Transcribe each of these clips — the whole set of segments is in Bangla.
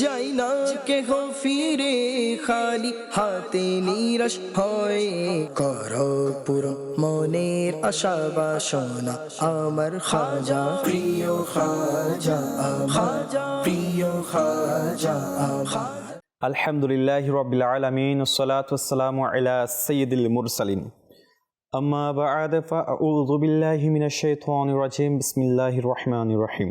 যাই না কেহ ফিরে খালি হাতে নিরাশ হয়। কর পুরো মনের আশা বাসনা আমার খাজা। প্রিয় খাজা খাজা। প্রিয় খাজা আলহামদুলিল্লাহ রবিল আলমিন ওসলাত ওসালাম আলা সৈয়দুল মুরসালিন। আম্মা বা'দ ফাআউযু বিল্লাহি মিনাশ শাইতানির রাজিম। বিসমিল্লাহির রহমানির রহিম।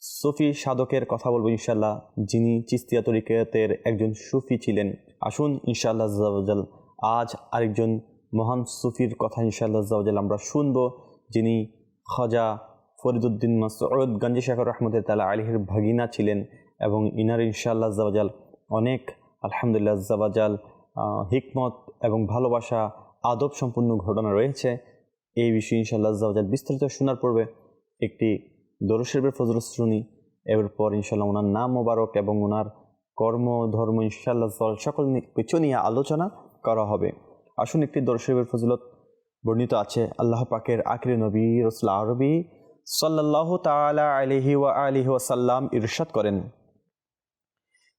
সুফি সাধকের কথা বলব ইনশাল্লাহ যিনি চিস্তিয়া তরিকতের একজন সুফি ছিলেন। আসুন ইনশাআল্লাহ জাবাজাল আজ আরেকজন মহান সুফির কথা ইনশাআল্লাহ জাবাজাল আমরা শুনব। যিনি খজা ফরিদুদ্দিন মাসউদ গঞ্জি শেখর রহমতুল্লাহ তালা আলিহির ভাগিনা ছিলেন এবং ইনার ইনশাআল্লাহ জাবাজাল অনেক আলহামদুলিল্লাহ আহ, হিকমত এবং ভালোবাসা আদব সম্পূর্ণ ঘটনা রয়েছে। এই বিষয়ে ইনশাআল্লাহ জাবাজাল বিস্তারিত শোনার পূর্বে একটি দরশের ফজর শুনি, এরপর ইনশাল্লাহ ওনার নাম মোবারক এবং ওনার কর্ম, ধর্ম ইনশাল্লাহ সকল কিছু নিয়ে আলোচনা করা হবে। আসুন একটি দরশের ফজলত বর্ণিত আছে। আল্লাহ পাকের আকির নবী রসুল আরবি সাল্লাহ তালা আলহি ওয়া আলিহি ওয়াসাল্লাম ইরশাদ করেন,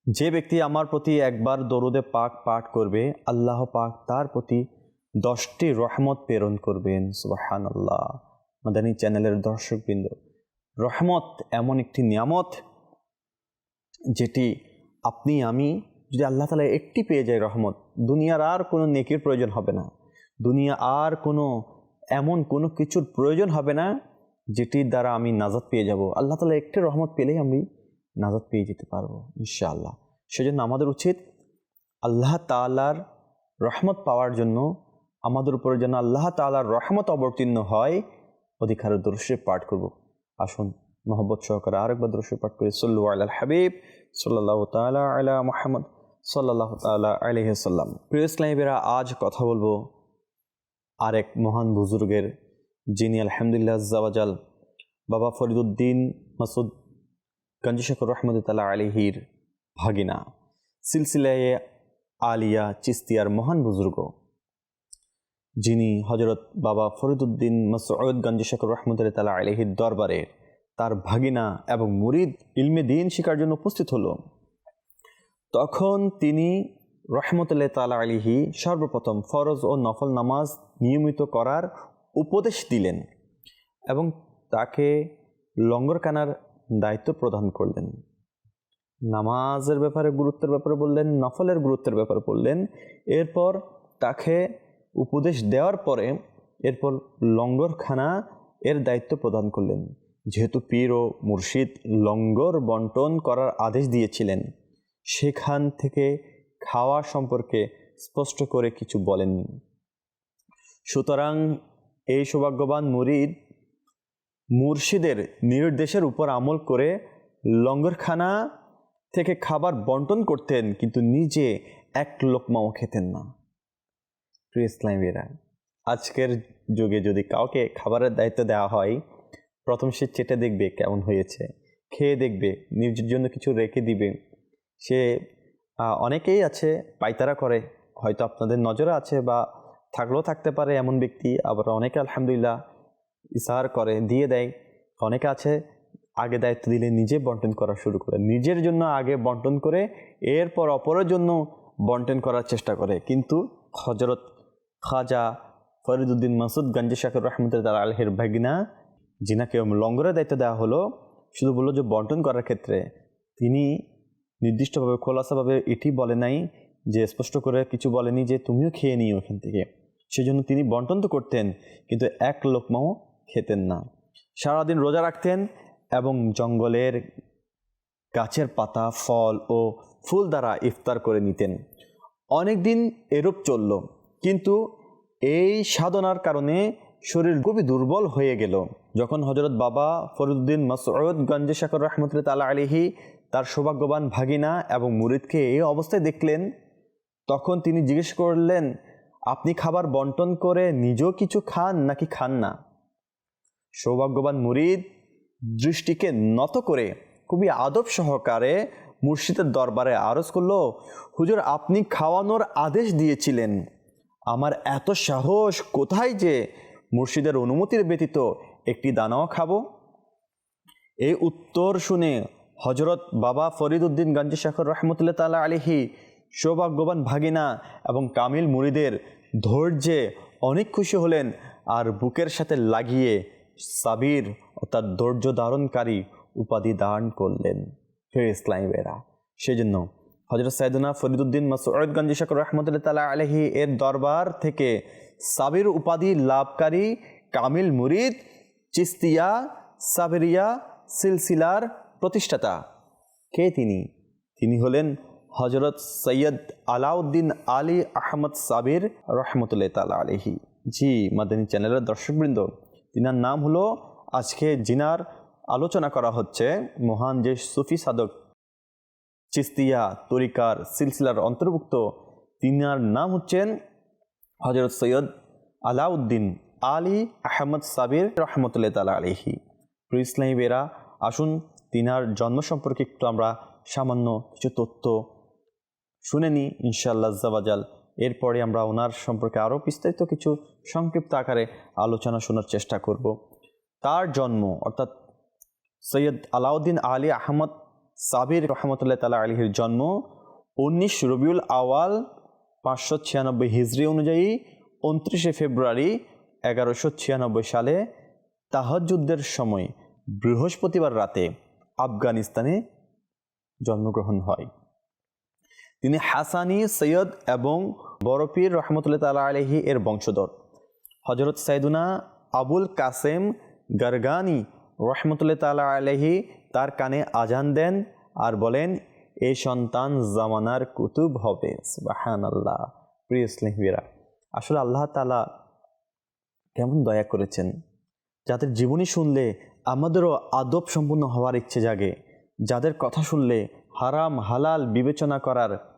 যে ব্যক্তি আমার প্রতি একবার দরুদে পাক পাঠ করবে, আল্লাহ পাক তার প্রতি দশটি রহমত প্রেরণ করবেন। সুবাহান আল্লাহ মাদানী চ্যানেলের দর্শকবৃন্দ রহমত এমন একটি নিয়ামত যেটি আপনি, আমি যদি আল্লাহ তালা একটি পেয়ে যাই রহমত, দুনিয়ার আর কোনো নেকির প্রয়োজন হবে না। দুনিয়া আর কোনো, এমন কোনো কিছুর প্রয়োজন হবে না যেটির দ্বারা আমি নাজাদ পেয়ে যাব। আল্লাহ তালা একটি রহমত পেলেই আমি নাজাদ পেয়ে যেতে পারব, ইনশাআল্লাহ। সেজন্য আমাদের উচিত আল্লাহ তালার রহমত পাওয়ার জন্য আমাদের উপরে যেন আল্লাহ তালার রহমত অবতীর্ণ হয় অধিকার দৃশ্যে পাঠ করব। আসুন মোহাম্মদ সহকারে আরেকবার দৃশ্য পাঠ করি। সল্লু আল্লাহ হাবিব সাল্লাহ তালা আলা মোহাম্মদ সাল্লাহ তালা আলহিসাল্লাম প্রিয় ইসলামীরা আজ কথা বলব আরেক মহান বুজুর্গের, যিনি আলহামদুলিল্লাহ জাওয়াজাল বাবা ফরিদুদ্দিন মাসুদ গঞ্জি শেখর রহমতুল্লাহ আলিহির ভাগিনা। সিলসিলায়ে আলিয়া, চিস্তিয়ার মহান বুজুর্গ। যিনি হজরত বাবা ফরিদুদ্দিন মাসউদ গঞ্জি শেখর রহমতুল্লাহ তালা আলিহির দরবারে তার ভাগিনা এবং মুরিদ ইলমে দিন শিকার জন্য উপস্থিত হলো। তখন তিনি রহমতুল্লাহ তালা আলিহি সর্বপ্রথম ফরজ ও নফল নামাজ নিয়মিত করার উপদেশ দিলেন এবং তাকে লঙ্গরখানার দায়িত্ব প্রদান করলেন। নামাজের ব্যাপারে গুরুত্বের ব্যাপারে বললেন, নফলের গুরুত্বের ব্যাপারে বললেন। এরপর তাকে উপদেশ দেওয়ার পরে এরপর লঙ্গরখানা এর দায়িত্ব প্রদান করলেন। যেহেতু পীর ও মুর্শিদ লঙ্গর বন্টন করার আদেশ দিয়েছিলেন, সেখান থেকে খাওয়া সম্পর্কে স্পষ্ট করে কিছু বলেননি সুতরাং এই সৌভাগ্যবান মুরিদ মুর্শিদের নির্দেশের উপর আমল করে লঙ্গরখানা থেকে খাবার বন্টন করতেন, কিন্তু নিজে এক লোকমাও খেতেন না। প্রিয় ইসলামীরা আজকের যুগে যদি কাউকে খাবারের দায়িত্ব দেওয়া হয়, প্রথম সে চেটে দেখবে কেমন হয়েছে, খেয়ে দেখবে নিজের জন্য কিছু রেখে দিবে। সে অনেকেই আছে, পাইতারা করে, হয়তো আপনাদের নজরে আছে বা থাকলেও থাকতে পারে এমন ব্যক্তি, আবার অনেকে আলহামদুলিল্লাহ ইসার করে, দিয়ে দেয়। অনেকে আছে, আগে দায়িত্ব দিলে নিজে বন্টন করা শুরু করে, নিজের জন্য আগে বন্টন করে, এরপর অপরের জন্য বন্টন করার চেষ্টা করে। কিন্তু হজরত খাজা ফরিদুদ্দিন মাসুদ গঞ্জি শাকর রহমতুল্লাহ আলহের ভাগিনা যিনাকে লঙ্গরের দায়িত্ব দেওয়া হলো, শুধু বলল যে বন্টন করার ক্ষেত্রে। তিনি নির্দিষ্টভাবে, খোলাসাভাবে এটি বলে নাই যে, স্পষ্ট করে কিছু বলেনি যে, তুমিও খেয়ে নিও ওখান থেকে। সেজন্য তিনি বন্টন তো করতেন, কিন্তু এক লোকমাও খেতেন না। সারাদিন রোজা রাখতেন এবং জঙ্গলের গাছের পাতা, ফল ও ফুল দ্বারা ইফতার করে নিতেন। অনেক দিন এরূপ চলল। কিন্তু এই সাধনার কারণে শরীর খুবই দুর্বল হয়ে গেল। যখন হজরত বাবা ফরিদুদ্দিন মাসউদ গঞ্জে শাকর রহমতুল্লাহ তালা আলিহি তার সৌভাগ্যবান ভাগিনা এবং মুরিদকে এই অবস্থায় দেখলেন, তখন তিনি জিজ্ঞেস করলেন, আপনি খাবার বন্টন করে নিজেও কিছু খান নাকি খান না? সৌভাগ্যবান মুরিদ দৃষ্টিকে নত করে খুবই আদব সহকারে মুর্শিদের দরবারে আরজ করল, হুজুর, আপনি খাওয়ানোর আদেশ দিয়েছিলেন। আমার এত সাহস কোথায় যে মুর্শিদের অনুমতির ব্যতীত একটি দানাও খাব? এই উত্তর শুনে হজরত বাবা ফরিদ উদ্দিন গঞ্জি শেখর রহমতুল্লাহ তালা আলিহি সৌভাগ্যবান ভাগিনা এবং কামিল মুরিদের ধৈর্যে অনেক খুশি হলেন আর বুকের সাথে লাগিয়ে সাবির অর্থাৎ ধৈর্য ধারণকারী উপাধি দান করলেন। ফের ইসলামীরা সেজন্য হজরত সাইদুনা ফরিদুদ্দিন মাসুদ গঞ্জি শেখর রহমতুল্লাহ তালা আলহি এর দরবার থেকে সাবির উপাধি লাভকারী কামিল মুরিদ চিস্তিয়া সাবেরিয়া সিলসিলার প্রতিষ্ঠাতা। কে তিনি? তিনি হলেন হজরত সৈয়দ আলাউদ্দিন আলী আহমদ সাবির রহমতুল্লাহ তালা আলহি জি, মাদানী চ্যানেলের দর্শকবৃন্দ, তিনার নাম হলো, আজকে জিনার আলোচনা করা হচ্ছে মহান যে সুফি সাধক চিস্তিয়া, তরিকার সিলসিলার অন্তর্ভুক্ত। তিনার নাম হচ্ছেন হজরত সৈয়দ আলাউদ্দিন আলী আহমদ সাবির রহমতুল্লাহ তালা আলিহি প্রিয় ইসলামী বেরা আসুন তিনার জন্ম সম্পর্কে একটু আমরা সামান্য কিছু তথ্য শুনে নিই, ইনশাআল্লাহ জাবাজাল এরপরে আমরা ওনার সম্পর্কে আরও বিস্তারিত কিছু সংক্ষিপ্ত আকারে আলোচনা শোনার চেষ্টা করব। তার জন্ম, অর্থাৎ সৈয়দ আলাউদ্দিন আলী আহমদ সাবির রহমতুল্লাহ তালা আলীর জন্ম উনিশ রবিউল আওয়াল পাঁচশো ছিয়ানব্বই হিজড়ি অনুযায়ী উনত্রিশে ফেব্রুয়ারি এগারোশো ছিয়ানব্বই সালে তাহাজুদ্দের সময় বৃহস্পতিবার রাতে আফগানিস্তানে জন্মগ্রহণ হয়। তিনি হাসানি, সৈয়দ এবং বরফির রহমতুল্লাহ তালা আলহি এর বংশধর। হজরত সাইদুনা আবুল কাসেম গারগানি রহমতুল্লাহ তালা আলহি তার কানে আজান দেন আর বলেন, এ সন্তান জামানার কুতুব হবে। বাহান আল্লাহ প্রিয় ইসলামীরা আসলে আল্লাহ তালা কেমন দয়া করেছেন? যাদের জীবনী শুনলে আমাদেরও আদব সম্পূর্ণ হওয়ার ইচ্ছে জাগে। যাদের কথা শুনলে হারাম হালাল বিবেচনা করার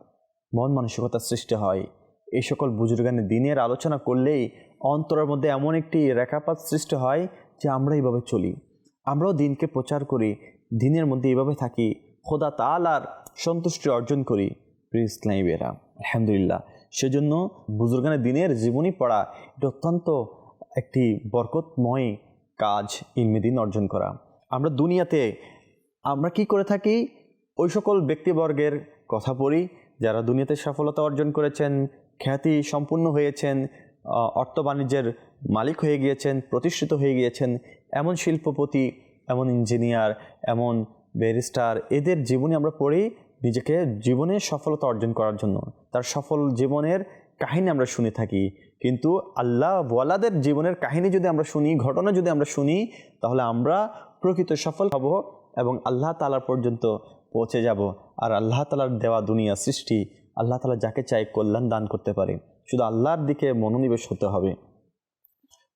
মন মানসিকতা সৃষ্টি হয়। এই সকল বুজুর্গানের দিনের আলোচনা করলেই অন্তরের মধ্যে এমন একটি রেখাপাত সৃষ্টি হয় যে আমরা এইভাবে চলি। আমরাও দিনকে প্রচার করি দিনের মধ্যে এইভাবে থাকি, খোদা তালার সন্তুষ্টি অর্জন করি। প্রিয় ইসলামী বেরা আলহামদুলিল্লাহ, সেজন্য বুজুর্গানের দিনের জীবনী পড়া এটা অত্যন্ত একটি বরকতময় কাজ ইলমে দিন অর্জন করা। আমরা দুনিয়াতে আমরা কি করে থাকি? ওই সকল ব্যক্তিবর্গের কথা পড়ি, যারা দুনিয়াতে সফলতা অর্জন করেছেন, খ্যাতি সম্পূর্ণ হয়েছেন অর্থ বাণিজ্যের মালিক হয়ে গিয়েছেন, প্রতিষ্ঠিত হয়ে গিয়েছেন, এমন শিল্পপতি এমন ইঞ্জিনিয়ার এমন ব্যারিস্টার এদের জীবনে আমরা পড়ি নিজেকে জীবনে সফলতা অর্জন করার জন্য। তার সফল জীবনের কাহিনী আমরা শুনে থাকি। কিন্তু আল্লাহ ওয়ালাদের জীবনের কাহিনী যদি আমরা শুনি, ঘটনা যদি আমরা শুনি, তাহলে আমরা প্রকৃত সফল হব এবং আল্লাহ তালার পর্যন্ত পৌঁছে যাব। আর আল্লাহ তালার দেওয়া দুনিয়া সৃষ্টি, আল্লাহ তালা যাকে চাই কল্যাণ দান করতে পারে। শুধু আল্লাহর দিকে মনোনিবেশ হতে হবে।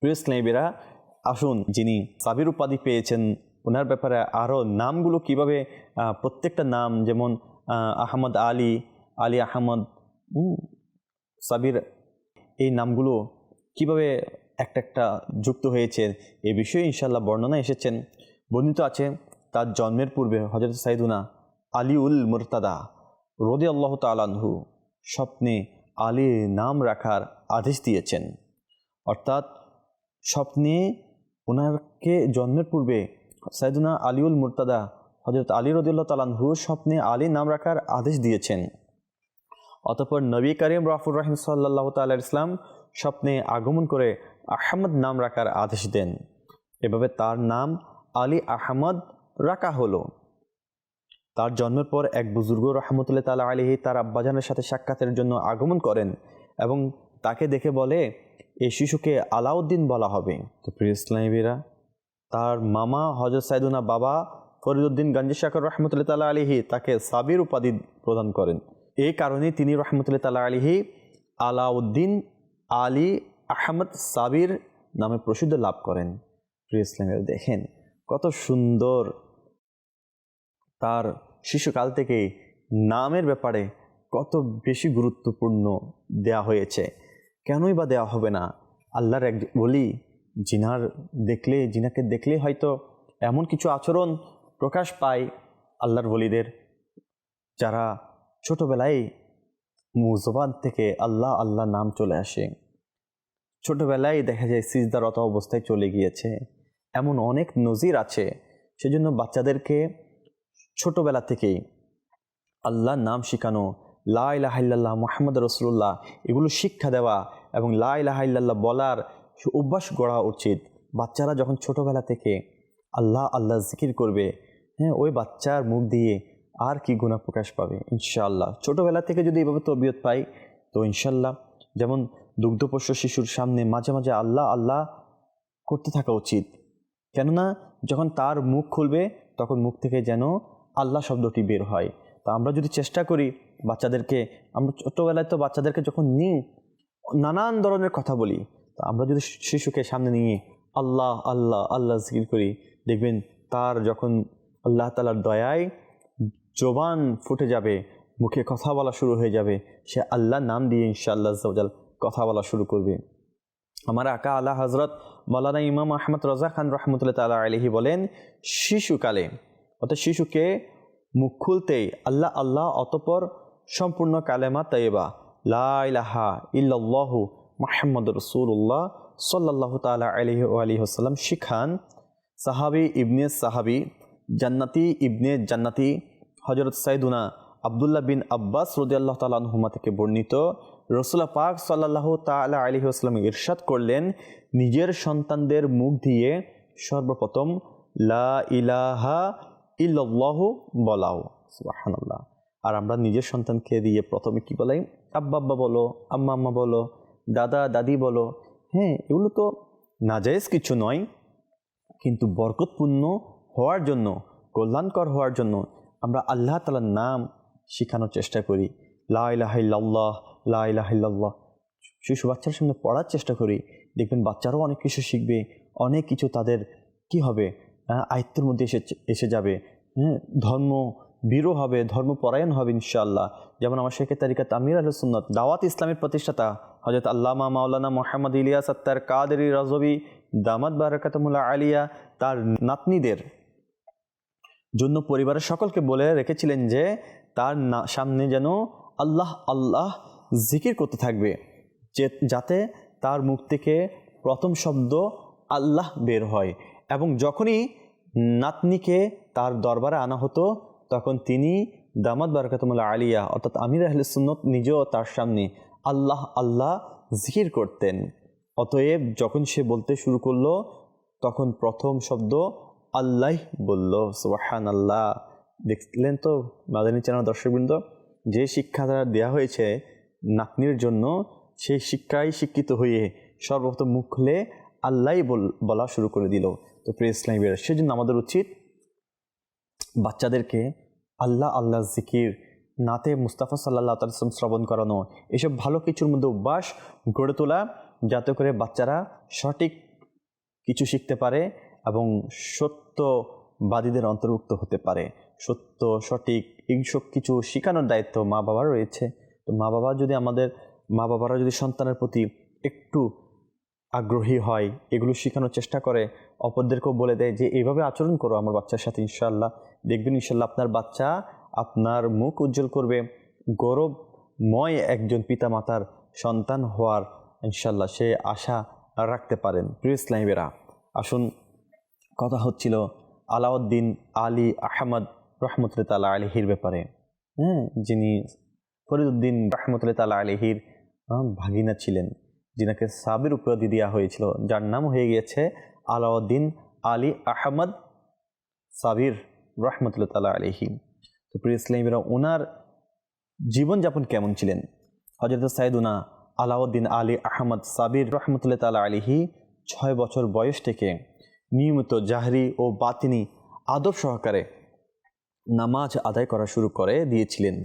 প্রিয় স্নেহিরা আসুন যিনি সাবির উপাধি পেয়েছেন ওনার ব্যাপারে আরও নামগুলো কীভাবে প্রত্যেকটা নাম, যেমন আহমদ আলী আলী আহমদ সাবির, এই নামগুলো কীভাবে একটা একটা যুক্ত হয়েছে, এ বিষয়ে ইনশাল্লাহ বর্ণনা এসেছেন। বর্ণিত আছে, তার জন্মের পূর্বে হজরত সাইদুনা আলিউল মুরতাদা রদি আল্লাহ তালানহু স্বপ্নে আলীর নাম রাখার আদেশ দিয়েছেন। অর্থাৎ স্বপ্নে ওনারকে জন্মের পূর্বে সাইদুনা আলিউল মুরতাদা হজরত আলী রদুল্লাহ তালানহু স্বপ্নে আলী নাম রাখার আদেশ দিয়েছেন। অতঃপর নবী করিম রাফুর রহিম সাল্লাহ তাল্লাহ ইসলাম স্বপ্নে আগমন করে আহমদ নাম রাখার আদেশ দেন। এভাবে তার নাম আলী আহমদ রাখা হলো। তার জন্মের পর এক বুজুর্গ রহমতুল্লাহ তালা আলিহি তার আব্বাজানের সাথে সাক্ষাতের জন্য আগমন করেন এবং তাকে দেখে বলে এই শিশুকে আলাউদ্দিন বলা হবে। তো প্রিয় ইসলামীরা তার মামা হজরত সাইদুনা বাবা ফরিদুদ্দিন গঞ্জি শাকর রহমতুল্লাহ তালা আলিহি তাকে সাবির উপাধি প্রদান করেন। এই কারণে তিনি রহমতুল্লাহ তালা আলিহি আলাউদ্দিন আলী আহমদ সাবির নামে প্রসিদ্ধ লাভ করেন। প্রিয় ইসলামের, দেখেন কত সুন্দর তার শিশুকাল থেকেই নামের ব্যাপারে কত বেশি গুরুত্বপূর্ণ দেয়া হয়েছে। কেনই বা দেওয়া হবে না? আল্লাহর এক বলি জিনার দেখলে, জিনাকে দেখলে হয়তো এমন কিছু আচরণ প্রকাশ পায় আল্লাহর বলিদের, যারা ছোটোবেলায় মুজবান থেকে আল্লাহ আল্লাহ নাম চলে আসে। ছোটোবেলায় দেখা যায় সিজদারত অবস্থায় চলে গিয়েছে। এমন অনেক নজির আছে, সেজন্য বাচ্চাদেরকে ছোটোবেলা থেকেই আল্লাহর নাম শেখানো, লা ইলাহাল্লাহ মোহাম্মদ রসুল্লাহ এগুলো শিক্ষা দেওয়া এবং লা ইলাহাল্লাহ বলার অভ্যাস গড়া উচিত। বাচ্চারা যখন ছোটোবেলা থেকে আল্লাহ আল্লাহ জিকির করবে হ্যাঁ ওই বাচ্চার মুখ দিয়ে আর কি গুণা প্রকাশ পাবে? ইনশাআল্লাহ। ছোটবেলা থেকে যদি এভাবে তবিয়ত পাই, তো ইনশাল্লাহ যেমন দুগ্ধপোষ্য শিশুর সামনে মাঝে মাঝে আল্লাহ আল্লাহ করতে থাকা উচিত। কেননা যখন তার মুখ খুলবে, তখন মুখ থেকে যেন আল্লাহ শব্দটি বের হয়। তা আমরা যদি চেষ্টা করি বাচ্চাদেরকে, আমরা ছোটোবেলায় তো বাচ্চাদেরকে যখন নিই নানান ধরনের কথা বলি তো আমরা যদি শিশুকে সামনে নিয়ে আল্লাহ আল্লাহ আল্লাহ জিকির করি, দেখবেন তার যখন আল্লাহ তালার দয়ায় জবান ফুটে যাবে, মুখে কথা বলা শুরু হয়ে যাবে, সে আল্লাহ নাম দিয়ে ইনশাআল্লাহ জাল কথা বলা শুরু করবে। আমার আকা আল্লাহ হজরত মৌলানা ইমাম আহমদ রাজা খান রহমতুল্লাহ তালা আলহি বলেন, শিশুকালে, অর্থাৎ শিশুকে মুখ খুলতেই আল্লাহ আল্লাহ অতপর সম্পূর্ণ কালেমা তৈবা লাহা ইল্লাহু মাহমদ রসুল্লাহ সাল্লাহ তালা আলহি আলহি আসাল্লাম শিখান, সাহাবি ইবনে সাহাবি, জান্নাতি ইবনে জান্নাতি হজরত সাইদুনা আবদুল্লাহ বিন আব্বাস রদিয়াল্লাহ তালাহুমা থেকে বর্ণিত। রসুল্লাহ পাক সাল্লাহ তালা আলী আসলাম ইরশাদ করলেন, নিজের সন্তানদের মুখ দিয়ে সর্বপ্রথম লা ইলাহা ইল্লাল্লাহু বলাও, সুবহানাল্লাহ। আর আমরা নিজের সন্তানকে দিয়ে প্রথমে কি বলাই? আব্বা আব্বা বলো আম্মা আম্মা বলো দাদা, দাদি বলো হ্যাঁ এগুলো তো নাজায়েজ কিছু নয়, কিন্তু বরকতপূর্ণ হওয়ার জন্য, কল্যাণকর হওয়ার জন্য আমরা আল্লাহ তালার নাম শেখানোর চেষ্টা করি। লাহ লাহ শিশু বাচ্চার সামনে পড়ার চেষ্টা করি। দেখবেন বাচ্চারাও অনেক কিছু শিখবে, অনেক কিছু তাদের কি হবে আয়ত্তের মধ্যে এসে এসে যাবে। হ্যাঁ ধর্ম বীরও হবে, ধর্মপরায়ণ হবে ইনশাআল্লাহ। যেমন আমার শেখের তারিকা তামির আল সুন্নত, দাওয়াত ইসলামের প্রতিষ্ঠাতা হজরত আল্লামা মাওলানা মোহাম্মদ ইলিয়াস আত্তার কাদেরি রাজবি দামাদ বারাকাতমুল্লাহ আলিয়া, তার নাতনিদের জন্য পরিবারের সকলকে বলে রেখেছিলেন যে, তার সামনে যেন আল্লাহ আল্লাহ জিকির করতে থাকবে, যে, যাতে তার মুখ থেকে প্রথম শব্দ আল্লাহ বের হয়। এবং যখনই নাতনিকে তার দরবারে আনা হতো তখন তিনি দামাদ বারকাতমুল্লাহ আলিয়া, অর্থাৎ আমির আহলে সুন্নত নিজেও তার সামনে আল্লাহ আল্লাহ জিকির করতেন। অতএব যখন সে বলতে শুরু করল, তখন প্রথম শব্দ আল্লাহ বলল সুবাহান আল্লাহ দেখলেন তো মাদানী চ্যানেল দর্শকবৃন্দ, যে শিক্ষা দ্বারা দেওয়া হয়েছে নাতনির জন্য সেই শিক্ষায় শিক্ষিত হয়ে সর্বপ্রথম মুখ খুলে আল্লাহ বলা শুরু করে দিল। তো ইসলামীরা সেজন্য আমাদের উচিত বাচ্চাদেরকে আল্লাহ আল্লাহ জিকির, নাতে মুস্তাফা সাল্লাহ তালসম শ্রবণ করানো, এসব ভালো কিছুর মধ্যে অভ্যাস গড়ে তোলা যাতে করে বাচ্চারা সঠিক কিছু শিখতে পারে এবং সত্যবাদীদের অন্তর্ভুক্ত হতে পারে। সত্য, সঠিক এইসব কিছু শেখানোর দায়িত্ব মা বাবার রয়েছে। তো মা বাবা যদি আমাদের মা বাবারা যদি সন্তানের প্রতি একটু আগ্রহী হয়, এগুলো শেখানোর চেষ্টা করে, অপরদেরকেও বলে দেয় যে, এইভাবে আচরণ করো আমার বাচ্চার সাথে ইনশাল্লাহ দেখবেন ইনশাল্লাহ আপনার বাচ্চা আপনার মুখ উজ্জ্বল করবে। গৌরবময় একজন পিতামাতার সন্তান হওয়ার ইনশাল্লাহ সে আশা রাখতে পারেন। প্রিয় ইসলামীরা, আসুন কথা হচ্ছিল আলাউদ্দিন আলী আহমদ রহমতুল্লাহ তালা আলিহির ব্যাপারে। হ্যাঁ যিনি ফরিদুদ্দিন রহমতুল্লাহ তালা আলিহির ভাগিনা ছিলেন। যিনাকে সাবির উপাধি দেওয়া হয়েছিল। যার নাম হয়ে গিয়েছে আলাউদ্দিন আলী আহমদ সাবির। রহমতুল্লাহ তালা আলিহি তো প্রিয় ইসলামীরা, ওনার জীবনযাপন কেমন ছিলেন? হজরত সাইদুনা আলাউদ্দিন আলী আহমদ সাবির রহমতুল্লাহ তালা আলিহি ছয় বছর বয়স থেকে নিয়মিত জাহরি ও বাতিনি আদব সহকারে নামাজ আদায় করা শুরু করে দিয়েছিলেন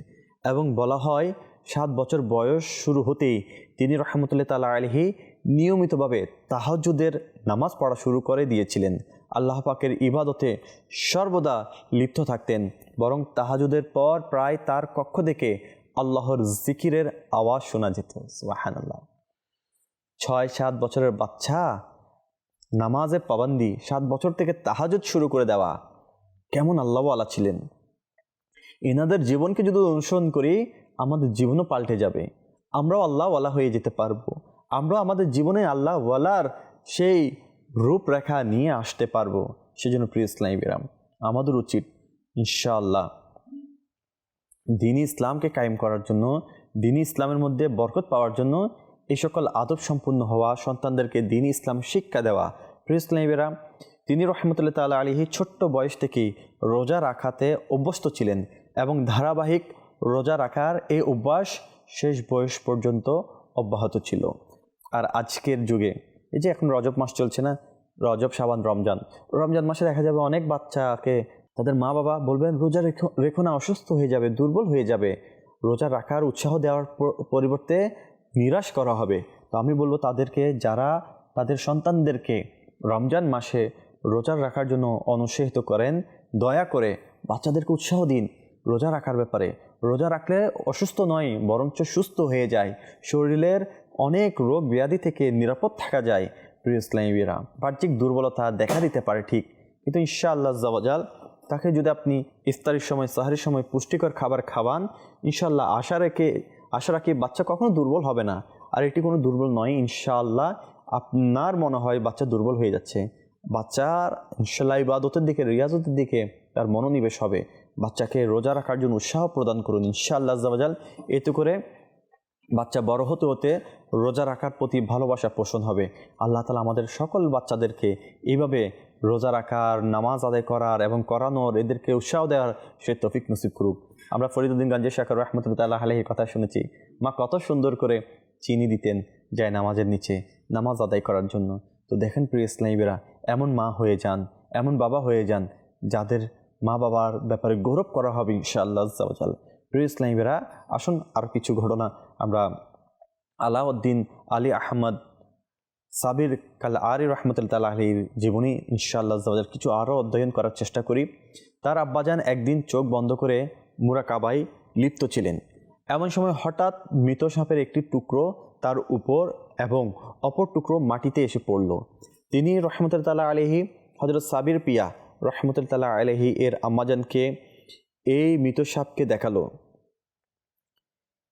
এবং বলা হয় সাত বছর বয়স শুরু হতেই তিনি রহমতুল্লাহ তালা আলহি নিয়মিতভাবে তাহাজুদের নামাজ পড়া শুরু করে দিয়েছিলেন। আল্লাহ পাকের ইবাদতে সর্বদা লিপ্ত থাকতেন, বরং তাহাজুদের পর প্রায় তার কক্ষ থেকে আল্লাহর জিকিরের আওয়াজ শোনা যেত। সুবাহান আল্লাহ ছয়, সাত বছরের বাচ্চা, নামাজে পাবান্দি, সাত বছর থেকে তাহাজুদ শুরু করে দেওয়া, কেমন আল্লাহওয়ালা ছিলেন। এনাদের জীবনকে যদি অনুসরণ করি, আমাদের জীবনও পাল্টে যাবে। আমরাও আল্লাহওয়ালা হয়ে যেতে পারব। আমরা আমাদের জীবনে আল্লাহওয়ালার সেই রূপরেখা নিয়ে আসতে পারব। সেজন্য প্রিয় ইসলামী বিরাম, আমাদের উচিত ইনশাআল্লাহ দিন ইসলামকে কায়েম করার জন্য, দিন ইসলামের মধ্যে বরকত পাওয়ার জন্য এই সকল আদব সম্পূর্ণ হওয়া, সন্তানদেরকে দিন ইসলাম শিক্ষা দেওয়া। প্রিয় ইসলামীরা তিনি রহমতুল্লাহ তাল্লাহ আলিহি ছোট্ট বয়স থেকেই রোজা রাখাতে অভ্যস্ত ছিলেন এবং ধারাবাহিক রোজা রাখার এই অভ্যাস শেষ বয়স পর্যন্ত অব্যাহত ছিল। আর আজকের যুগে এই যে এখন রজব মাস চলছে না, রজব সাবান রমজান। রমজান মাসে দেখা যাবে অনেক বাচ্চাকে তাদের মা বাবা বলবেন, রোজা রেখো রেখো না, অসুস্থ হয়ে যাবে, দুর্বল হয়ে যাবে। রোজা রাখার উৎসাহ দেওয়ার পরিবর্তে নিরাশ করা হবে। তো আমি বলব তাদেরকে, যারা তাদের সন্তানদেরকে রমজান মাসে রোজা রাখার জন্য অনুৎসাহিত করেন, দয়া করে বাচ্চাদেরকে উৎসাহ দিন রোজা রাখার ব্যাপারে। রোজা রাখলে অসুস্থ নয়, বরঞ্চ সুস্থ হয়ে যায়। শরীরের অনেক রোগ ব্যাধি থেকে নিরাপদ থাকা যায়, প্রিয় ইসলামীরা বাহ্যিক দুর্বলতা দেখা দিতে পারে ঠিক, কিন্তু ইনশাআল্লাহ জওয়াজাল তাকে যদি আপনি ইফতারির সময়, সাহারির সময় পুষ্টিকর খাবার খাওয়ান, ইনশাআল্লাহ আশা রেখে, আশা রাখি বাচ্চা কখনো দুর্বল হবে না। আর এটি কোনো দুর্বল নয়, ইনশাআল্লাহ আপনার মনে হয় বাচ্চা দুর্বল হয়ে যাচ্ছে। বাচ্চার ইনশাল্লাহ ইবাদতের দিকে, রিয়াজতের দিকে তার মনোনিবেশ হবে। বাচ্চাকে রোজা রাখার জন্য উৎসাহ প্রদান করুন, ইনশাআল্লাহ জাবাজাল। এতে করে বাচ্চা বড় হতে হতে রোজা রাখার প্রতি ভালোবাসা পোষণ হবে। আল্লাহ তালা আমাদের সকল বাচ্চাদেরকে এইভাবে রোজা রাখার, নামাজ আদায় করার এবং করানোর এদেরকে উৎসাহ দেওয়ার সে তফিক নসিব করুক। আমরা ফরিদুদ্দিন গঞ্জে শাকর রহমতুল্লাহ আলহীর কথা শুনেছি, মা কত সুন্দর করে চিনি দিতেন যায় নামাজের নিচে, নামাজ আদায় করার জন্য। তো দেখেন প্রিয় ইসলামীরা এমন মা হয়ে যান, এমন বাবা হয়ে যান, যাদের মা বাবার ব্যাপারে গৌরব করা হবে ইনশাআল্লাহ প্রিয় ইসলামীরা, আসুন আর কিছু ঘটনা। আমরা আলাউদ্দিন আলী আহমদ সাবির কাল আরি রহমতুল্লাহ আলীর জীবনী, ইনশাআল্লাহ কিছু আরও অধ্যয়ন করার চেষ্টা করি। তার আব্বাজান একদিন চোখ বন্ধ করে মুরাকাবায় লিপ্ত ছিলেন। এমন সময় হঠাৎ মৃত সাপের একটি টুকরো তার উপর এবং অপর টুকরো মাটিতে এসে পড়ল। তিনি রহমতুল্লাহ আলহি হজরত সাবির পিয়া রহমতুল্লাহ আলহি এর আম্মাজানকে এই মৃত সাপকে দেখাল।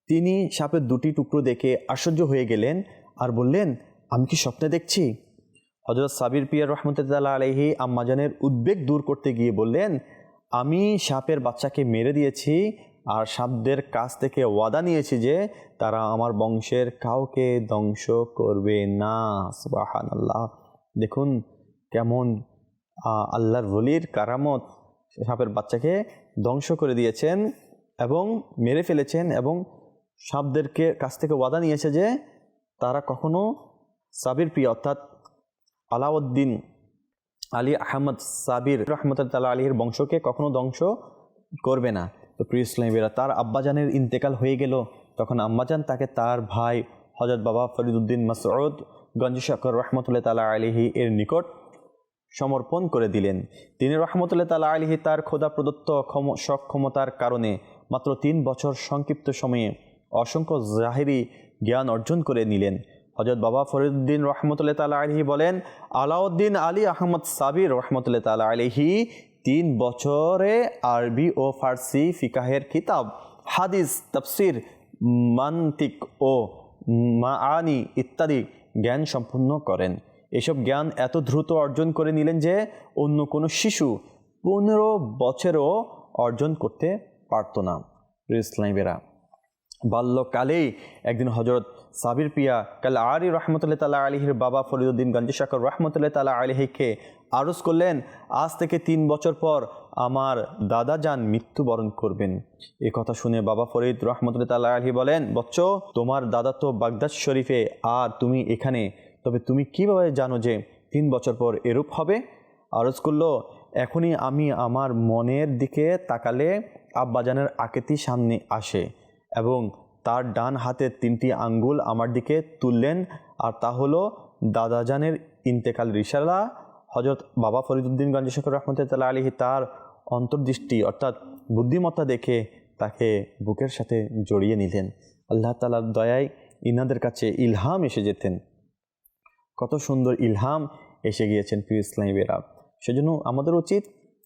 তিনি সাপের দুটি টুকরো দেখে আশ্চর্য হয়ে গেলেন আর বললেন, আমি কি স্বপ্নে দেখছি? হজরত সাবির পিয়া রহমতুল্লাহ আলহি আম্মাজানের উদ্বেগ দূর করতে গিয়ে বললেন, আমি সাপের বাচ্চাকে মেরে দিয়েছি আর সাপদের কাছ থেকে ওয়াদা নিয়েছি যে তারা আমার বংশের কাউকে ধ্বংস করবে না। সুবাহান আল্লাহ দেখুন কেমন আল্লাহর বলির কারামত সাপের বাচ্চাকে ধ্বংস করে দিয়েছেন এবং মেরে ফেলেছেন এবং সাপদেরকে কাছ থেকে ওয়াদা নিয়েছে যে তারা কখনো সাবির প্রিয়, অর্থাৎ আলাউদ্দিন আলী আহমদ সাবির রহমতুল্লাহ আলীর বংশকে কখনো ধ্বংস করবে না। তো প্রিয় ইসলামীরা তার আব্বাজানের ইন্তেকাল হয়ে গেল। তখন আম্মাজান তাকে তার ভাই হজরত বাবা ফরিদুদ্দিন মাসউদ গঞ্জ শকর রহমতুল্লাহ তালা আলিহি এর নিকট সমর্পণ করে দিলেন। তিনি রহমতুল্লাহ তালা আলিহি তার খোদা প্রদত্ত ক্ষম- সক্ষমতার কারণে মাত্র তিন বছর সংক্ষিপ্ত সময়ে অসংখ্য জাহেরি জ্ঞান অর্জন করে নিলেন। হজরত বাবা ফরিদুদ্দিন রহমতুল্লাহ তালা আলহি বলেন, আলাউদ্দিন আলী আহমদ সাবির রহমতুল্লাহ তালা আলহি তিন বছরে আরবি ও ফার্সি ফিকাহের কিতাব, হাদিস, তফসির, মান্তিক ও মাআনি ইত্যাদি জ্ঞান সম্পূর্ণ করেন। এসব জ্ঞান এত দ্রুত অর্জন করে নিলেন যে অন্য কোনো শিশু পনেরো বছরও অর্জন করতে পারত না। ইসলামীরা বাল্যকালেই একদিন হজরত সাবির পিয়া কাল আরি রহমতুল্লাহ তালা আলিহির বাবা ফরিদুদ্দিন গঞ্জি শাকর রহমতুল্লাহ তালা আলিহিকে আরজ করলেন, আজ থেকে তিন বছর পর আমার দাদা যান মৃত্যুবরণ করবেন। এ কথা শুনে বাবা ফরিদ রহমতুল্লাহ তাল্লাহ আলহি বলেন, বচ্চ, তোমার দাদা তো বাগদাদ শরীফে, আর তুমি এখানে, তবে তুমি কীভাবে জানো যে তিন বছর পর এরূপ হবে? আরজ করল, এখনই আমি আমার মনের দিকে তাকালে আব্বাজানের আকেতি সামনে আসে। এবং তার ডান হাতের তিনটি আঙ্গুল আমার দিকে তুললেন। আর তা হলো দাদাজানের ইন্তেকাল রিসালা হজরত বাবা ফরিদুদ্দিন গঞ্জ শেখর রহমতুল্লাহ আলহি তার অন্তর্দৃষ্টি অর্থাৎ বুদ্ধিমত্তা দেখে তাকে বুকের সাথে জড়িয়ে নিলেন। আল্লাহ তালার দয়ায় ইনাদের কাছে ইলহাম এসে যেতেন। কত সুন্দর ইলহাম এসে গিয়েছেন প্রিয় ইসলামীরা সেজন্য আমাদের উচিত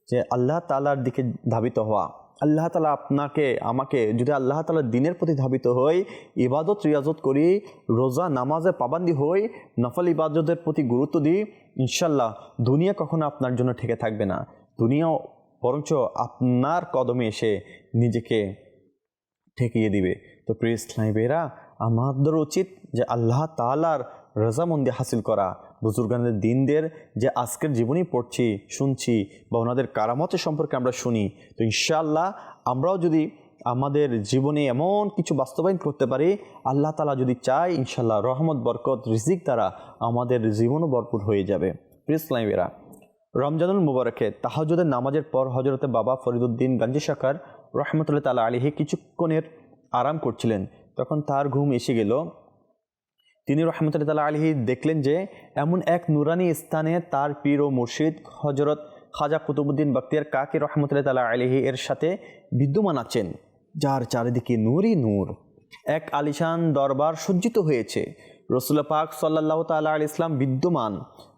যে আল্লাহ তালার দিকে ধাবিত হওয়া। আল্লাহ তালা আপনাকে, আমাকে যদি আল্লাহ তালার দিনের প্রতি ধাবিত হই, ইবাদত, রিয়াজত করি, রোজা, নামাজে পাবান্দি হই, নফল ইবাদতের প্রতি গুরুত্ব দিই ইনশাল্লাহ দুনিয়া কখনো আপনার জন্য ঠেকে থাকবে না। দুনিয়াও বরঞ্চ আপনার কদমে এসে নিজেকে ঠেকিয়ে দিবে। তো প্রিয় ইসলামীরা আমাদের উচিত যে আল্লাহ তালার রজামন্দি হাসিল করা। বুজুর্গানদের দিনদের যে আজকের জীবনই পড়ছি, শুনছি বা ওনাদের কারামতের সম্পর্কে আমরা শুনি, তো ইনশাআল্লাহ আমরাও যদি আমাদের জীবনে এমন কিছু বাস্তবায়ন করতে পারি, আল্লাহ তালা যদি চায় ইনশাল্লাহ রহমত, বরকত, রিজিক দ্বারা আমাদের জীবনও ভরপুর হয়ে যাবে। প্রিয় ইসলামীরা রমজানুল মুবারকে তাহাজুদের নামাজের পর হজরতে বাবা ফরিদুদ্দিন গাঞ্জি শাখার রহমতুল্লাহ তালা আলিহি কিছুক্ষণের আরাম করছিলেন। তখন তার ঘুম এসে গেল। তিনি রহমতুল্লাহ তালা আলহি দেখলেন যে, এমন এক নুরানি স্থানে তার পীর ও মুর্শিদ হজরত খাজা কুতুবুদ্দিন বক্তিয়ার কাকি রহমতুল্লাহ তালা আলহি এর সাথে বিদ্যমান আছেন? যার চারিদিকে নূরই নূর। এক আলিশান দরবার সজ্জিত হয়েছে। রসুল্লা পাক সাল্লাহ তাল্লাহ আলি ইসলাম বিদ্যমান।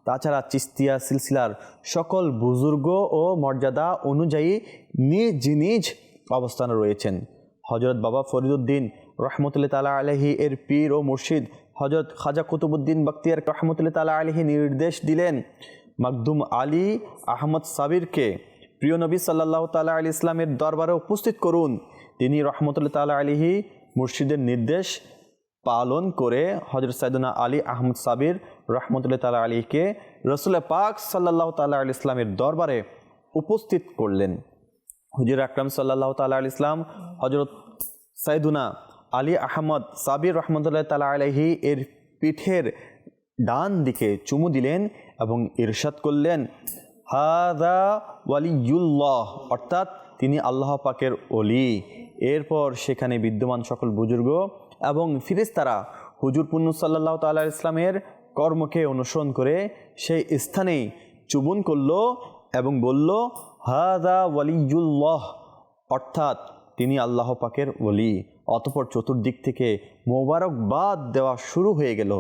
তাছাড়া চিস্তিয়া সিলসিলার সকল বুজুর্গ ও মর্যাদা অনুযায়ী নিজ নিজ অবস্থানে রয়েছেন। হজরত বাবা ফরিদুদ্দিন রহমতুল্লাহ তালা আলহি এর পীর ও মুর্শিদ হজরত খাজা কুতুবুদ্দিন বক্তিয়ার রহমতুল্লাহ তালা আলহি নির্দেশ দিলেন মাকদুম আলী আহমদ সাবিরকে, প্রিয় নবী সাল্লাহ তালা আলি ইসলামের দরবারে উপস্থিত করুন। তিনি রহমতুল্লাহ তালা আলিহি মুর্শিদের নির্দেশ পালন করে হজরত সাইদুনা আলী আহমদ সাবির রহমতুল্লাহ তালা আলীকে রসুল পাক সাল্লাহ তাল্লাহ আলি ইসলামের দরবারে উপস্থিত করলেন। হুজুর আকরাম সাল্লাহ তাল্লাহ আলি ইসলাম হজরত সাইদুনা আলী আহমদ সাবির রহমতুল্লাহ তালা আলহি এর পিঠের ডান দিকে চুমু দিলেন এবং ইরশাদ করলেন, হাদা ওয়ালিউল্লাহ অর্থাৎ তিনি আল্লাহ পাকের অলি এরপর সেখানে বিদ্যমান সকল বুজুর্গ এবং ফিরিস্তারা হুজুর পুন্নু সাল্লাহ তাল্লাহ ইসলামের কর্মকে অনুসরণ করে সেই স্থানেই চুবুন করল এবং বলল, হাদা ওয়ালিউল্লাহ অর্থাৎ তিনি আল্লাহ পাকের ওলি। অতপর চতুর্দিক থেকে মোবারকবাদ দেওয়া শুরু হয়ে গেল।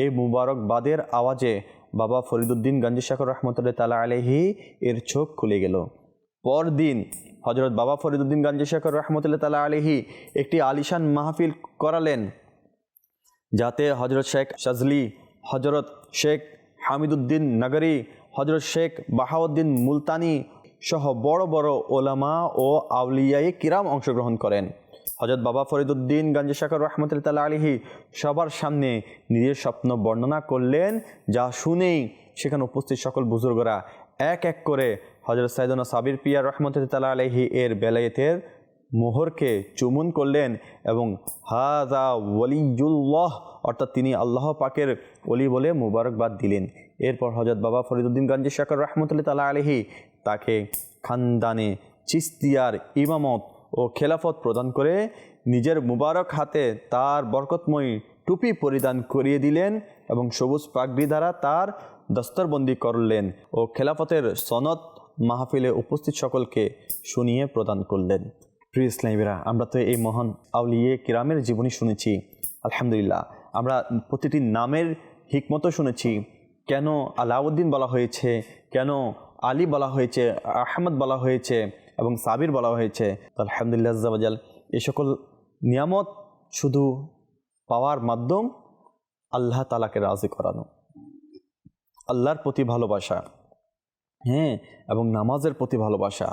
এই মুবারকবাদের আওয়াজে বাবা ফরিদুদ্দিন গঞ্জি শাকর রহমতুল্লাহ তালা আলহি এর চোখ খুলে গেল। পরদিন হজরত বাবা ফরিদুদ্দিন গঞ্জি শাকর রহমতুল্লাহ তালা আলহি একটি আলিশান মাহফিল করালেন, যাতে হজরত শেখ শাজলি হজরত শেখ হামিদুদ্দিন নগরী হজরত শেখ বাহাউদ্দিন মুলতানি সহ বড় বড় ওলামা ও আউলিয়াই কিরাম অংশগ্রহণ করেন। হজরত বাবা ফরিদুদ্দিন গঞ্জ শাকর রহমতুল্লাহ আলহি সবার সামনে নিজের স্বপ্ন বর্ণনা করলেন, যা শুনেই সেখানে উপস্থিত সকল বুজুর্গরা এক এক করে হজরত সাইদনা সাবির পিয়া রহমতুল্লাহ আলহি এর বেলায়েতের মোহরকে চুমুন করলেন এবং হাজা ওয়ালিউল্লাহ অর্থাৎ তিনি আল্লাহ পাকের অলি বলে মুবারকবাদ দিলেন। এরপর হজরত বাবা ফরিদুদ্দিন গঞ্জি শাকর রহমতুল্লাহ তালা আলহি তাকে খানদানে চিস্তিয়ার ইমামত ও খেলাফত প্রদান করে নিজের মুবারক হাতে তার বরকতময়ী টুপি পরিধান করিয়ে দিলেন এবং সবুজ পাগড়ি দ্বারা তার দস্তরবন্দি করলেন ও খেলাফতের সনদ মাহফিলে উপস্থিত সকলকে শুনিয়ে প্রদান করলেন। প্রিয় ইসলামীরা, আমরা তো এই মহান আউলিয়ে কিরামের জীবনী শুনেছি। আলহামদুলিল্লাহ, আমরা প্রতিটি নামের হিকমতও শুনেছি। কেন আলাউদ্দিন বলা হয়েছে? কেন আলী বলা হয়েছে? আহমদ বলা হয়েছে? এবং সাবির বলা হয়েছে আলহামদুলিল্লাহ জাবাজাল এই সকল নিয়ামত শুধু পাওয়ার মাধ্যম আল্লাহ তালাকে রাজি করানো। আল্লাহর প্রতি ভালোবাসা হ্যাঁ এবং নামাজের প্রতি ভালোবাসা,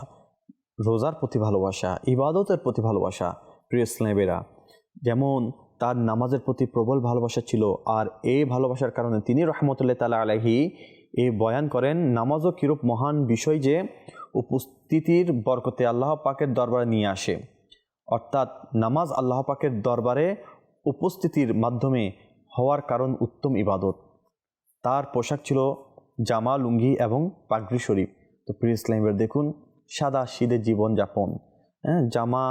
রোজার প্রতি ভালোবাসা, ইবাদতের প্রতি ভালোবাসা, প্রিয় ইসলামেরা, যেমন তার নামাজের প্রতি প্রবল ভালোবাসা ছিল, আর এই ভালোবাসার কারণে তিনি রহমতুল্লাহ তালা আলহি এই বয়ান করেন, নামাজও কিরূপ মহান বিষয় যে উপস্থিতির বরকতে আল্লাহ পাকের দরবারে নিয়ে আসে। অর্থাৎ নামাজ আল্লাহ পাকের দরবারে উপস্থিতির মাধ্যমে হওয়ার কারণ উত্তম ইবাদত। তার পোশাক ছিল জামা, লুঙ্গি এবং পাগড়ি শরীফ। তো প্রিয় ইসলামের দেখুন, সাদা শীতের জীবনযাপন। হ্যাঁ জামা,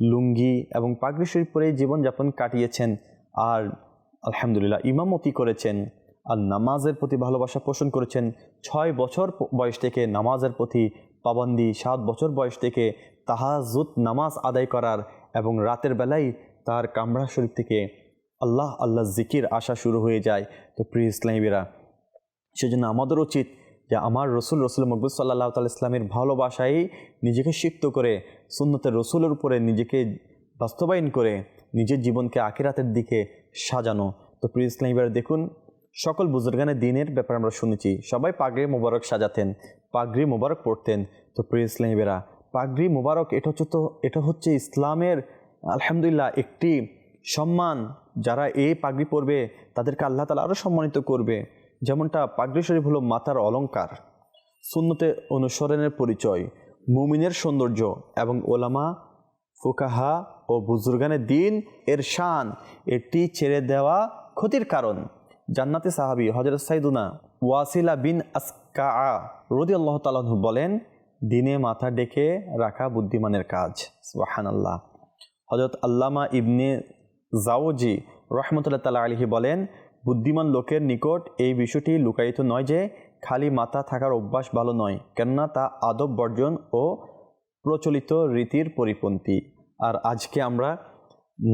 লুঙ্গি এবং পাগড়ি শরীফ পরে জীবনযাপন কাটিয়েছেন আর আলহামদুলিল্লাহ ইমামতি করেছেন আর নামাজের প্রতি ভালোবাসা পোষণ করেছেন। ছয় বছর বয়স থেকে নামাজের প্রতি পাবন্দি সাত বছর বয়স থেকে তাহাজুত নামাজ আদায় করার এবং রাতের বেলায় তার কামরা শরীফ থেকে আল্লাহ আল্লাহ জিকির আসা শুরু হয়ে যায়। তো প্রিয় ইসলামীরা সেজন্য আমাদের উচিত যে আমার রসুল রসুল মকবুল সাল্লাহ তাল ইসলামের ভালোবাসায় নিজেকে সিক্ত করে, সুন্নতের রসুলের উপরে নিজেকে বাস্তবায়ন করে নিজের জীবনকে আখিরাতের দিকে সাজানো। তো প্রিয় ইসলাম দেখুন, সকল বুজুর্গানের দিনের ব্যাপারে আমরা শুনেছি, সবাই পাগড়ি মোবারক সাজাতেন। পাগড়ি মোবারক পড়তেন। তো প্রিয় ইসলামীরা পাগড়ি মোবারক, এটা হচ্ছে তো এটা হচ্ছে ইসলামের, আলহামদুলিল্লাহ, একটি সম্মান। যারা এই পাগড়ি পরবে, তাদেরকে আল্লাহ তালা আরও সম্মানিত করবে। যেমনটা পাগড়ি শরীফ হলো মাথার অলঙ্কার সুন্নতে অনুসরণের পরিচয়, মুমিনের সৌন্দর্য এবং ওলামা, ফুকাহা ও বুজুর্গানের দিন, এর শান, এটি ছেড়ে দেওয়া ক্ষতির কারণ। জান্নাতে সাহাবি হজরত সাইদুনা ওয়াসিলা বিন আসকা রদি আল্লাহ তালু বলেন, দিনে মাথা ডেকে রাখা বুদ্ধিমানের কাজ। ওয়াহান আল্লাহ হজরত আল্লামা ইবনে জাওজি রহমতুল্লাহ তালা আলহি বলেন, বুদ্ধিমান লোকের নিকট এই বিষয়টি লুকায়িত নয় যে খালি মাথা থাকার অভ্যাস ভালো নয়, কেননা তা আদব বর্জন ও প্রচলিত রীতির পরিপন্থী। আর আজকে আমরা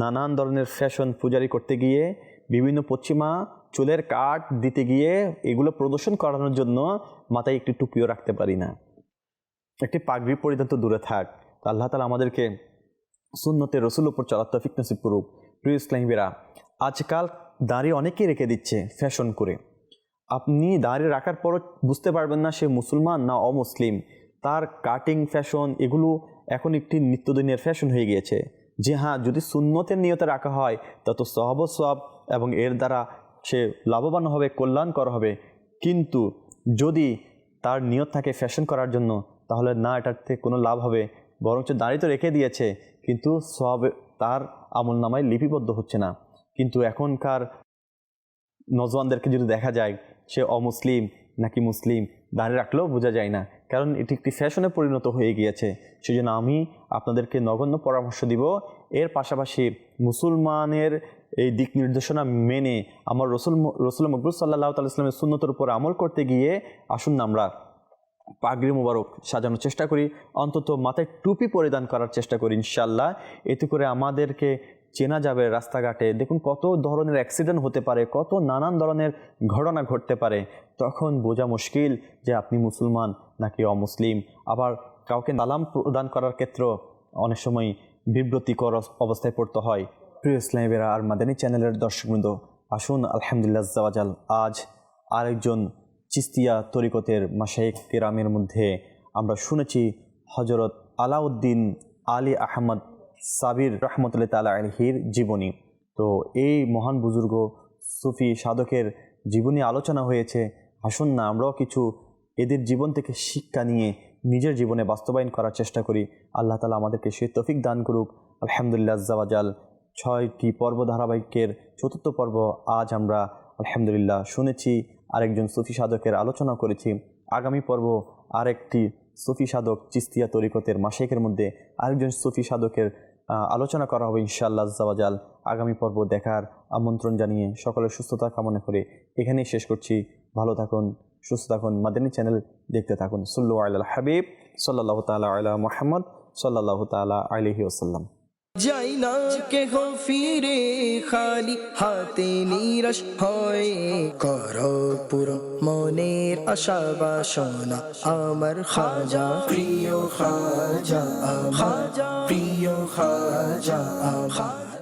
নানান ধরনের ফ্যাশন পূজারি করতে গিয়ে বিভিন্ন পশ্চিমা চুলের কাট দিতে গিয়ে এগুলো প্রদর্শন করানোর জন্য মাথায় একটি টুপিও রাখতে পারি না। একটি পাগড়ি পরিধান তো দূরে থাক। আল্লাহ তালা আমাদেরকে সুন্নতে রসুল উপর চলার তফিক নসিব করুক। প্রিয় ইসলামীরা আজকাল দাঁড়িয়ে অনেকেই রেখে দিচ্ছে ফ্যাশন করে। আপনি দাঁড়িয়ে রাখার পরও বুঝতে পারবেন না সে মুসলমান না অমুসলিম। তার কাটিং ফ্যাশন এগুলো এখন একটি নিত্যদিনের ফ্যাশন হয়ে গিয়েছে। যে হ্যাঁ যদি সুন্নতের নিয়তে রাখা হয় তত সহব সব এবং এর দ্বারা সে লাভবান হবে, কল্যাণকর হবে। কিন্তু যদি তার নিয়ত থাকে ফ্যাশন করার জন্য, তাহলে না এটার থেকে কোনো লাভ হবে। বরঞ্চ দাঁড়িয়ে তো রেখে দিয়েছে, কিন্তু সব তার আমল নামায় লিপিবদ্ধ হচ্ছে না। কিন্তু এখনকার নজওয়ানদেরকে যদি দেখা যায়, সে অমুসলিম নাকি মুসলিম দাঁড়িয়ে রাখলেও বোঝা যায় না। কারণ এটি একটি ফ্যাশনে পরিণত হয়ে গিয়েছে। সেই জন্য আমি আপনাদেরকে নগণ্য পরামর্শ দিব। এর পাশাপাশি মুসলমানের এই দিক নির্দেশনা মেনে আমার রসুল রসুল মকবুল সাল্লাহ তাল ইসলামের সুন্নতের উপর আমল করতে গিয়ে আসুন আমরা পাগড়ি মোবারক সাজানোর চেষ্টা করি, অন্তত মাথায় টুপি পরিধান করার চেষ্টা করি ইনশাল্লাহ এতে করে আমাদেরকে চেনা যাবে রাস্তাঘাটে। দেখুন কত ধরনের অ্যাক্সিডেন্ট হতে পারে, কত নানান ধরনের ঘটনা ঘটতে পারে। তখন বোঝা মুশকিল যে আপনি মুসলমান নাকি অমুসলিম। আবার কাউকে সালাম প্রদান করার ক্ষেত্রেও অনেক সময় বিব্রতিকর অবস্থায় পড়তে হয়। প্রিয় ইসলামেরা আর মাদানী চ্যানেলের দর্শকবৃন্দ, আসুন আলহামদুলিল্লাহ জাওয়াজাল, আজ আরেকজন চিস্তিয়া তরিকতের মাসাইক কেরামের মধ্যে আমরা শুনেছি হজরত আলাউদ্দিন আলী আহমদ সাবির রহমতুল্লাহ তালা আলহির জীবনী। তো এই মহান বুজুর্গ সুফি সাধকের জীবনী আলোচনা হয়েছে। আসুন না, আমরাও কিছু এদের জীবন থেকে শিক্ষা নিয়ে নিজের জীবনে বাস্তবায়ন করার চেষ্টা করি। আল্লাহ তালা আমাদেরকে সে তফিক দান করুক। আলহামদুলিল্লাহ জাওয়াজাল ছয়টি পর্ব ধারাবাহিকের চতুর্থ পর্ব আজ আমরা, আলহামদুলিল্লাহ, শুনেছি। আরেকজন সুফি সাধকের আলোচনা করেছি। আগামী পর্ব আরেকটি সুফি সাধক চিস্তিয়া তরিকতের মাসেকের মধ্যে আরেকজন সুফি সাধকের আলোচনা করা হবে ইনশাআল্লাহ জাওয়াজাল আগামী পর্ব দেখার আমন্ত্রণ জানিয়ে সকলের সুস্থতা কামনা করে এখানেই শেষ করছি। ভালো থাকুন, সুস্থ থাকুন, মাদানী চ্যানেল দেখতে থাকুন। সুল্লু আল্লাহ হাবিব সাল্লাহ তালা আলা মোহাম্মদ সাল্লাহ তালা আলহি ওসাল্লাম যাই না কেহ ফিরে খালি হাতে নিরাশ হয়। কর পুর মনের আশা বাসনা আমার খাজা। প্রিয় খাজা খাজা। প্রিয় খাজা আমার